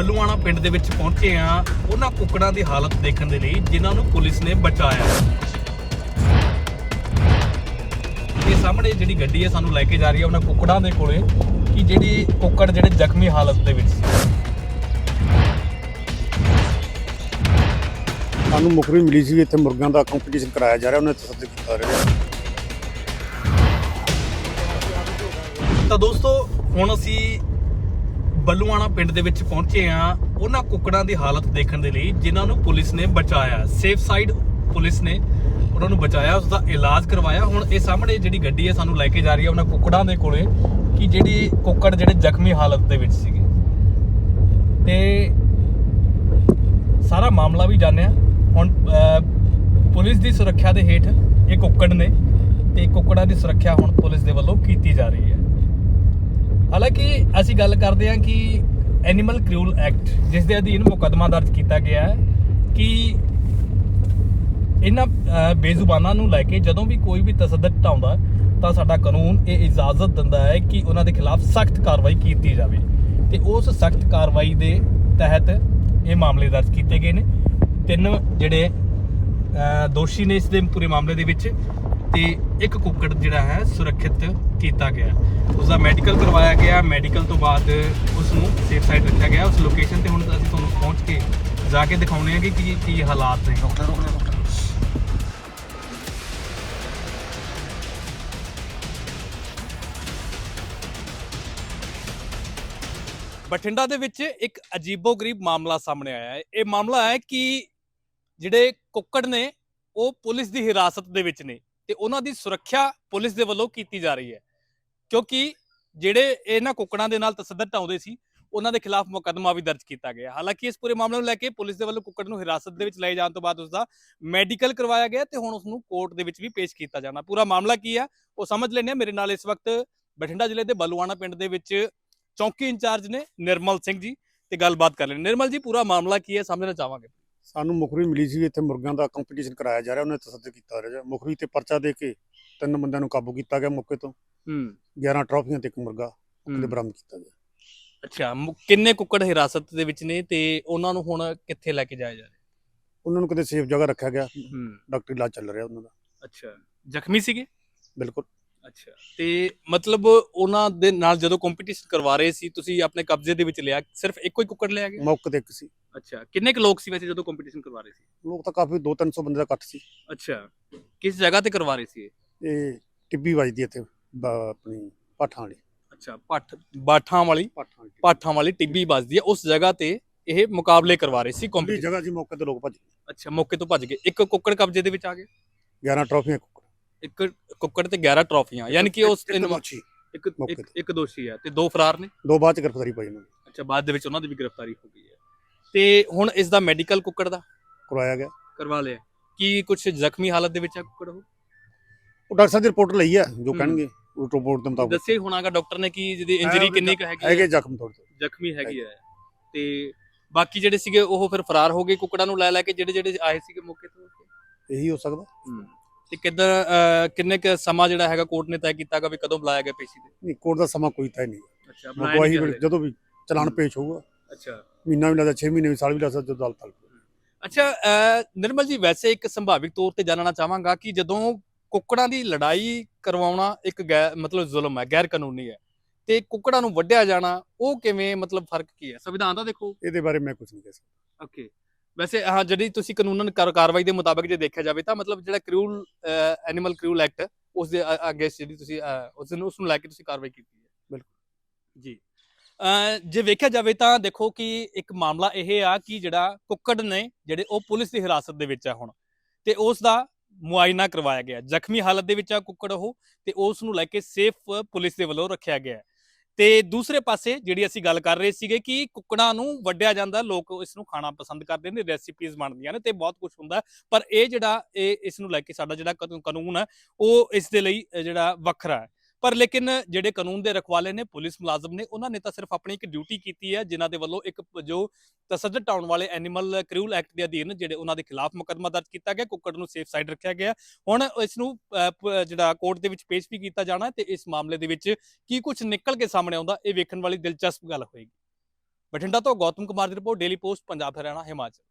ਬੱਲੂਆਣਾ ਪਿੰਡ ਦੇ ਵਿੱਚ ਪਹੁੰਚੇ ਆ ਉਹਨਾਂ ਕੁੱਕੜਾਂ ਦੀ ਹਾਲਤ ਦੇਖਣ ਦੇ ਲਈ ਜਿਨ੍ਹਾਂ ਨੂੰ ਪੁਲਿਸ ਨੇ ਬਚਾਇਆ। ਇਹ ਸਾਹਮਣੇ ਜਿਹੜੀ ਗੱਡੀ ਹੈ ਸਾਨੂੰ ਲੈ ਕੇ ਜਾ ਰਹੀ ਹੈ ਉਹਨਾਂ ਕੁੱਕੜਾਂ ਦੇ ਕੋਲੇ ਕਿ ਜਿਹੜੀ ਕੁੱਕੜ ਜਿਹੜੇ ਜ਼ਖਮੀ ਹਾਲਤ ਦੇ ਵਿੱਚ ਸੀ। ਸਾਨੂੰ ਮੁਖਰੀ ਮਿਲੀ ਸੀ ਇੱਥੇ ਮੁਰਗਿਆਂ ਦਾ ਕੰਪੀਟੀਸ਼ਨ ਕਰਾਇਆ ਜਾ ਰਿਹਾ ਉਹਨੇ ਤਸੱਦਦ ਕੀਤਾ ਰਿਹਾ। ਤਾਂ ਦੋਸਤੋ ਹੁਣ ਅਸੀਂ ਬੱਲੂਆਣਾ ਪਿੰਡ ਦੇ ਵਿੱਚ ਪਹੁੰਚੇ ਆ ਉਹਨਾਂ ਕੁੱਕੜਾਂ ਦੀ ਹਾਲਤ ਦੇਖਣ ਦੇ ਲਈ ਜਿਨ੍ਹਾਂ ਨੂੰ ਪੁਲਿਸ ਨੇ ਬਚਾਇਆ। ਸੇਫ ਸਾਈਡ ਪੁਲਿਸ ਨੇ ਉਹਨਾਂ ਨੂੰ ਬਚਾਇਆ ਉਸ ਦਾ ਇਲਾਜ ਕਰਵਾਇਆ। ਹੁਣ ਇਹ ਸਾਹਮਣੇ ਜਿਹੜੀ ਗੱਡੀ ਹੈ ਸਾਨੂੰ ਲੈ ਕੇ ਜਾ ਰਹੀ ਹੈ ਉਹਨਾਂ ਕੁੱਕੜਾਂ ਦੇ ਕੋਲੇ, ਕਿ ਜਿਹੜੀ ਕੁੱਕੜ ਜਿਹੜੇ ਜ਼ਖਮੀ ਹਾਲਤ ਦੇ ਵਿੱਚ ਸੀਗੇ। ਤੇ ਸਾਰਾ ਮਾਮਲਾ ਵੀ ਜਾਣਿਆ। ਹੁਣ ਪੁਲਿਸ ਦੀ ਸੁਰੱਖਿਆ ਦੇ ਹੇਠ ਇਹ ਕੁੱਕੜ ਨੇ ਤੇ ਕੁੱਕੜਾਂ ਦੀ ਸੁਰੱਖਿਆ ਹੁਣ ਪੁਲਿਸ ਦੇ ਵੱਲੋਂ ਕੀਤੀ ਜਾ ਰਹੀ ਹੈ। ਹਾਲਾਂਕਿ ਅਸੀਂ ਗੱਲ ਕਰਦੇ ਹਾਂ ਕਿ ਐਨੀਮਲ ਕ੍ਰਿਊਲ ਐਕਟ ਜਿਸ ਦੇ ਅਧੀਨ ਮੁਕੱਦਮਾ ਦਰਜ ਕੀਤਾ ਗਿਆ ਹੈ ਕਿ ਇਹਨਾਂ ਬੇਜ਼ੁਬਾਨਾਂ ਨੂੰ ਲੈ ਕੇ ਜਦੋਂ ਵੀ ਕੋਈ ਵੀ ਤਸੱਦਦ ਢਾਉਂਦਾ, ਤਾਂ ਸਾਡਾ ਕਾਨੂੰਨ ਇਹ ਇਜਾਜ਼ਤ ਦਿੰਦਾ ਹੈ ਕਿ ਉਹਨਾਂ ਦੇ ਖਿਲਾਫ ਸਖਤ ਕਾਰਵਾਈ ਕੀਤੀ ਜਾਵੇ। ਤੇ ਉਸ ਸਖਤ ਕਾਰਵਾਈ ਦੇ ਤਹਿਤ ਇਹ ਮਾਮਲੇ ਦਰਜ ਕੀਤੇ ਗਏ ਨੇ। ਤਿੰਨ ਜਿਹੜੇ ਦੋਸ਼ੀ ਨੇ ਇਸ ਦੇ ਪੂਰੇ ਮਾਮਲੇ ਦੇ ਵਿੱਚ ਤੇ ਇੱਕ ਕੁੱਕੜ ਜਿਹੜਾ ਹੈ ਸੁਰੱਖਿਅਤ ਕੀਤਾ ਗਿਆ ਉਸ ਦਾ ਮੈਡੀਕਲ ਕਰਵਾਇਆ ਗਿਆ ਮੈਡੀਕਲ ਤੋਂ ਬਾਅਦ ਉਸ ਨੂੰ ਸੇਫ ਸਾਈਡ ਰੱਖਿਆ ਗਿਆ। ਉਸ ਲੋਕੇਸ਼ਨ ਤੇ ਹੁਣ ਅਸੀਂ ਤੁਹਾਨੂੰ ਪਹੁੰਚ ਕੇ ਜਾ ਕੇ ਦਿਖਾਉਣੇ ਆ ਕਿ ਕੀ ਕੀ ਹਾਲਾਤ ਨੇ ਬਠਿੰਡਾ ਦੇ ਵਿੱਚ ਇੱਕ ਅਜੀਬੋ-ਗਰੀਬ ਮਾਮਲਾ ਸਾਹਮਣੇ ਆਇਆ ਹੈ। ਇਹ ਮਾਮਲਾ ਹੈ ਕਿ ਜਿਹੜੇ ਕੁੱਕੜ ਨੇ, ਉਹ ਪੁਲਿਸ ਦੀ ਹਿਰਾਸਤ ਦੇ ਵਿੱਚ ਨੇ। ਤੇ ਉਹਨਾਂ ਦੀ ਸੁਰੱਖਿਆ ਪੁਲਿਸ ਦੇ ਵੱਲੋਂ ਕੀਤੀ ਜਾ ਰਹੀ ਹੈ। ਕਿਉਂਕਿ ਜਿਹੜੇ ਇਹਨਾਂ ਕੁੱਕੜਾਂ ਦੇ ਨਾਲ ਤਸੱਦਦ ਢਾਉਂਦੇ ਸੀ, ਉਹਨਾਂ ਦੇ ਖਿਲਾਫ ਮੁਕੱਦਮਾ ਵੀ ਦਰਜ ਕੀਤਾ ਗਿਆ। ਹਾਲਾਂਕਿ ਇਸ ਪੂਰੇ ਮਾਮਲੇ ਨੂੰ ਲੈ ਕੇ ਪੁਲਿਸ ਦੇ ਵੱਲੋਂ ਕੁੱਕੜ ਨੂੰ ਹਿਰਾਸਤ ਦੇ ਵਿੱਚ ਲਏ ਜਾਣ ਤੋਂ ਬਾਅਦ ਉਸ ਦਾ ਮੈਡੀਕਲ ਕਰਵਾਇਆ ਗਿਆ ਤੇ ਹੁਣ ਉਸ ਨੂੰ ਕੋਰਟ ਦੇ ਵਿੱਚ ਵੀ ਪੇਸ਼ ਕੀਤਾ ਜਾਣਾ। ਪੂਰਾ ਮਾਮਲਾ ਕੀ ਹੈ? ਉਹ ਸਮਝ ਲੈਣੇ ਮੇਰੇ ਨਾਲ ਇਸ ਵਕਤ ਬਠਿੰਡਾ ਜ਼ਿਲ੍ਹੇ ਦੇ ਬਲੂਆਣਾ ਪਿੰਡ ਦੇ ਵਿੱਚ ਚੌਂਕੀ ਇੰਚਾਰਜ ਨੇ ਨਿਰਮਲ ਸਿੰਘ ਜੀ ਤੇ ਗੱਲਬਾਤ ਕਰ ਲੈਣੀ ਨਿਰਮਲ ਜੀ, ਪੂਰਾ ਮਾਮਲਾ ਕੀ ਹੈ? ਸਮਝਣਾ ਚਾਹਾਂਗੇ। ਸਾਨੂੰ ਮੁਖਰੀ ਮਿਲੀ ਸੀ ਇੱਥੇ ਮੁਰਗਿਆਂ ਦਾ ਕੰਪੀਟੀਸ਼ਨ ਕਰਾਇਆ ਜਾ ਰਿਹਾ ਉਹਨੇ ਤਸੱਦਦ ਕੀਤਾ ਰਿਹਾ। ਮੁਖਰੀ ਤੇ ਪਰਚਾ ਦੇ ਕੇ ਤਿੰਨ ਬੰਦਿਆਂ ਨੂੰ ਕਾਬੂ ਕੀਤਾ ਗਿਆ ਮੌਕੇ ਤੋਂ। ਹੂੰ। 11 ਟਰਾਫੀਆਂ ਤੇ ਇੱਕ ਮੁਰਗਾ ਉਹਦੇ ਬਰਾਮਦ ਕੀਤਾ ਗਿਆ। ਅੱਛਾ ਮੁ- ਕਿੰਨੇ ਕੁੱਕੜ ਹਿਰਾਸਤ ਦੇ ਵਿੱਚ ਨੇ ਤੇ ਉਹਨਾਂ ਨੂੰ ਹੁਣ ਕਿੱਥੇ ਲੈ ਕੇ ਜਾਇਆ ਜਾ ਰਿਹਾ? ਉਹਨਾਂ ਨੂੰ ਕਿਤੇ ਸੇਫ ਜਗ੍ਹਾ ਰੱਖਿਆ ਗਿਆ। ਹੂੰ। ਡਾਕਟਰੀ ਇਲਾਜ ਚੱਲ ਰਿਹਾ ਉਹਨਾਂ ਦਾ। ਅੱਛਾ ਜ਼ਖਮੀ ਸੀਗੇ? ਬਿਲਕੁਲ। ਅੱਛਾ ਤੇ ਮਤਲਬ ਉਹਨਾਂ ਦੇ ਨਾਲ ਜਦੋਂ ਕੰਪੀਟੀਸ਼ਨ ਕਰਵਾ ਰਹੇ ਸੀ ਤੁਸੀਂ ਆਪਣੇ ਕਬਜ਼ੇ ਦੇ ਵਿੱਚ ਲਿਆ ਸਿਰਫ ਇੱਕੋ ਹੀ ਕੁੱਕੜ ਲਿਆ ਗਿਆ? ਮੌਕੇ ਤੇ ਇੱਕ ਸੀ। ਅੱਛਾ ਕਿੰਨੇ ਕੁ ਲੋਕ ਸੀ ਵੈਸੇ ਜਦੋਂ ਕੰਪੀਟੀਸ਼ਨ ਕਰਵਾ ਰਹੇ ਸੀ? ਲੋਕ ਤਾਂ ਕਾਫੀ 2-300 ਬੰਦੇ ਦਾ ਇਕੱਠ ਸੀ। ਅੱਛਾ ਕਿਸ ਜਗ੍ਹਾ ਤੇ ਕਰਵਾ ਰਹੇ ਸੀ ਇਹ? ਇਹ ਟਿੱਬੀ ਵੱਜਦੀ ਇੱਥੇ ਬ- ਆਪਣੀ ਪਾਠਾਂ ਵਾਲੀ। ਅੱਛਾ ਪੱਠ ਬਾਠਾਂ ਵਾਲੀ ਪਾਠਾਂ ਵਾਲੀ ਪਾਠਾਂ ਵਾਲੀ ਟਿੱਬੀ ਵੱਜਦੀ ਹੈ। ਉਸ ਜਗ੍ਹਾ ਤੇ ਇਹ ਮੁਕਾਬਲੇ ਕਰਵਾ ਰਹੇ ਸੀ ਕੰਪੀਟੀਸ਼ਨ ਜਗ੍ਹਾ ਸੀ ਮੌਕੇ ਤੇ ਲੋਕ ਭੱਜ ਗਏ। ਅੱਛਾ ਮੌਕੇ ਤੋਂ ਭੱਜ ਗਏ। ਇੱਕ ਕੁੱਕੜ ਕਬਜ਼ੇ ਦੇ ਵਿੱਚ ਆ ਗਿਆ 11 ਟਰਾਫੀਆਂ ਇੱਕ ਇੱਕ ਕੁੱਕੜ ਤੇ 11 ਟਰਾਫੀਆਂ ਯਾਨੀ ਕਿ ਉਸ ਇੱਕ ਦੋਸ਼ੀ, ਇੱਕ ਮੌਕੇ ਇੱਕ- ਤੇ। ਇੱਕ ਦੋਸ਼ੀ ਹੈ ਤੇ ਦੋ ਫਰਾਰ ਨੇ? ਦੋ ਬਾਅਦ ਚ ਗ੍ਰਿਫਤਾਰੀ ਪਾਈ ਉਹਨਾਂ ਨੇ ਅੱਛਾ ਬਾਅਦ ਦੇ ਵਿੱਚ ਉਹਨਾਂ ਦੀ ਵੀ ਗ੍ਰਿਫਤਾਰੀ ਹੋ ਗਈ ਹੈ। ਤੇ ਹੁਣ ਇਸ ਦਾ ਮੈਡੀਕਲ ਕੁੱਕੜ ਦਾ ਕਰਵਾਇਆ ਗਿਆ। ਕਰਵਾ ਲਿਆ। ਕੀ ਕੁਝ ਜ਼ਖਮੀ ਹਾਲਤ ਦੇ ਵਿੱਚ ਹੈ ਕੁੱਕੜ ਉਹ? ਉਹ ਡਾਕਟਰ ਸਾਹਿਬ ਦੀ ਰਿਪੋਰਟ ਲਈ ਆ ਜੋ। ਕਹਿਣਗੇ ਉਹ ਰਿਪੋਰਟ ਦੇ ਮੁਤਾਬਕ। ਦੱਸੇ ਹੋਣਾਗਾ ਡਾਕਟਰ ਨੇ ਕਿ ਜਿਹਦੀ ਇੰਜਰੀ ਕਿੰਨੀ ਕੁ ਹੈਗੀ ਹੈਗੇ ਜ਼ਖਮ ਥੋੜੇ ਜ਼ਖਮੀ ਹੈਗੀ ਹੈ ਤੇ ਬਾਕੀ ਜਿਹੜੇ ਸੀਗੇ ਉਹ ਫਿਰ ਫਰਾਰ ਹੋ ਗਏ ਕੁੱਕੜਾਂ ਨੂੰ ਲੈ ਲੈ ਕੇ ਜਿਹੜੇ ਜਿਹੜੇ ਆਏ ਸੀਗੇ ਮੌਕੇ ਤੋਂ। ਇਹੀ ਹੋ ਸਕਦਾ। ਤੇ ਕਿੱਦਾਂ ਕਿੰਨੇ ਕ ਸਮਾਂ ਜਿਹੜਾ ਹੈਗਾ ਕੋਰਟ ਨੇ ਤੈਅ ਕੀਤਾਗਾ ਵੀ ਕਦੋਂ ਬੁਲਾਇਆ ਗਿਆ ਪੇਸ਼ੀ ਤੇ? ਨਹੀਂ ਕੋਰਟ ਦਾ ਸਮਾਂ ਕੋਈ ਤੈਅ ਨਹੀਂ ਅੱਛਾ ਜਦੋਂ ਵੀ ਚਲਾਨ ਪੇਸ਼ ਹੋਊਗਾ। ਅੱਛਾ। ਮਹੀਨਾ ਵੀ ਲੱਗਦਾ 6 ਮਹੀਨੇ ਵੀ ਸਾਲ ਵੀ ਲੱਗਦਾ ਜਦੋਂ ਅਦਾਲਤ ਤੱਕ। ਅੱਛਾ ਨਿਰਮਲ ਜੀ ਵੈਸੇ ਇੱਕ ਸੰਭਾਵਿਕ ਤੌਰ ਤੇ ਜਾਣਨਾ ਚਾਹਾਂਗਾ ਕਿ ਜਦੋਂ ਕੁੱਕੜਾਂ ਦੀ ਲੜਾਈ ਕਰਵਾਉਣਾ ਇੱਕ ਮਤਲਬ ਜ਼ੁਲਮ ਹੈ ਗੈਰ ਕਾਨੂੰਨੀ ਹੈ ਤੇ ਕੁੱਕੜਾਂ ਨੂੰ ਵੱਢਿਆ ਜਾਣਾ ਉਹ ਕਿਵੇਂ ਮਤਲਬ ਫ਼ਰਕ ਕੀ ਹੈ? ਸੰਵਿਧਾਨ ਦਾ ਦੇਖੋ। ਇਹਦੇ ਬਾਰੇ ਮੈਂ ਕੁਝ ਨਹੀਂ ਕਹਿ ਸਕਦਾ। ਓਕੇ। ਵੈਸੇ ਹਾਂ ਜਿਹੜੀ ਤੁਸੀਂ ਕਾਨੂੰਨਨ ਕਾਰ- ਕਾਰਵਾਈ ਦੇ ਮੁਤਾਬਕ ਜੇ ਦੇਖਿਆ ਜਾਵੇ ਤਾਂ ਮਤਲਬ ਜਿਹੜਾ ਕ੍ਰਿਊਲ ਐਨੀਮਲ ਕ੍ਰਿਊਲ ਐਕਟ ਉਸ ਦੇ ਅ- ਅੱਗੇ ਜਿਹੜੀ ਤੁਸੀਂ ਉਸ ਨੂੰ ਉਸ ਨੂੰ ਲੈ ਕੇ ਤੁਸੀਂ ਕਾਰਵਾਈ ਕੀਤੀ ਹੈ। ਬਿਲਕੁਲ। ਜੀ। ਜੇ ਵੇਖਿਆ ਜਾਵੇ ਤਾਂ ਦੇਖੋ ਕਿ ਇੱਕ ਮਾਮਲਾ ਇਹ ਆ ਕਿ ਜਿਹੜਾ ਕੁੱਕੜ ਨੇ, ਜਿਹੜੇ ਉਹ ਪੁਲਿਸ ਦੀ ਹਿਰਾਸਤ ਦੇ ਵਿੱਚ ਆ ਹੁਣ, ਤੇ ਉਸ ਦਾ ਮੁਆਇਨਾ ਕਰਵਾਇਆ ਗਿਆ ਜ਼ਖਮੀ ਹਾਲਤ ਦੇ ਵਿੱਚ ਆ ਕੁੱਕੜ ਉਹ, ਤੇ ਉਸ ਨੂੰ ਲੈ ਕੇ ਸੇਫ ਪੁਲਿਸ ਦੇ ਵੱਲੋਂ ਰੱਖਿਆ ਗਿਆ ਹੈ। ਤੇ ਦੂਸਰੇ ਪਾਸੇ ਜਿਹੜੀ ਅਸੀਂ ਗੱਲ ਕਰ ਰਹੇ ਸੀਗੇ ਕਿ ਕੁੱਕੜਾਂ ਨੂੰ ਵੱਢਿਆ ਜਾਂਦਾ, ਲੋਕ ਇਸ ਨੂੰ ਖਾਣਾ ਪਸੰਦ ਕਰਦੇ ਨੇ ਰੈਸਿਪੀਜ਼ ਬਣਦੀਆਂ ਨੇ, ਤੇ ਬਹੁਤ ਕੁਝ ਹੁੰਦਾ ਪਰ ਇਹ ਜਿਹੜਾ ਇਹ ਇਸ ਨੂੰ ਲੈ ਕੇ ਸਾਡਾ ਜਿਹੜਾ ਕਾਨੂੰਨ- ਕਾਨੂੰਨ ਹੈ, ਉਹ ਇਸ ਦੇ ਲਈ ਜਿਹੜਾ ਵੱਖਰਾ ਹੈ ਪਰ ਲੇਕਿਨ ਜਿਹੜੇ ਕਾਨੂੰਨ ਦੇ ਰਖਵਾਲੇ ਨੇ, ਪੁਲਿਸ ਮੁਲਾਜ਼ਮ ਨੇ, ਉਹਨਾਂ ਨੇ ਤਾਂ ਸਿਰਫ ਆਪਣੀ ਇੱਕ ਡਿਊਟੀ ਕੀਤੀ ਹੈ, ਜਿਨ੍ਹਾਂ ਦੇ ਵੱਲੋਂ ਇੱਕ ਜੋ ਤਸੱਦਦ ਟਾਉਣ ਵਾਲੇ ਐਨੀਮਲ ਕ੍ਰਿਊਲ ਐਕਟ ਦੇ ਅਧੀਨ ਜਿਹੜੇ ਉਹਨਾਂ ਦੇ ਖਿਲਾਫ ਮੁਕੱਦਮਾ ਦਰਜ ਕੀਤਾ ਗਿਆ, ਕੁੱਕੜ ਨੂੰ ਸੇਫ ਸਾਈਡ ਰੱਖਿਆ ਗਿਆ। ਹੁਣ ਇਸ ਨੂੰ ਜਿਹੜਾ ਕੋਰਟ ਦੇ ਵਿੱਚ ਪੇਸ਼ ਵੀ ਕੀਤਾ ਜਾਣਾ ਹੈ ਤੇ ਇਸ ਮਾਮਲੇ ਦੇ ਵਿੱਚ ਕੀ ਕੁਝ ਨਿਕਲ ਕੇ ਸਾਹਮਣੇ ਆਉਂਦਾ, ਇਹ ਵੇਖਣ ਵਾਲੀ ਦਿਲਚਸਪ ਗੱਲ ਹੋਏਗੀ। ਬਠਿੰਡਾ ਤੋਂ ਗੌਤਮ ਕੁਮਾਰ ਦੀ report daily post Punjab, Haryana, Himachal.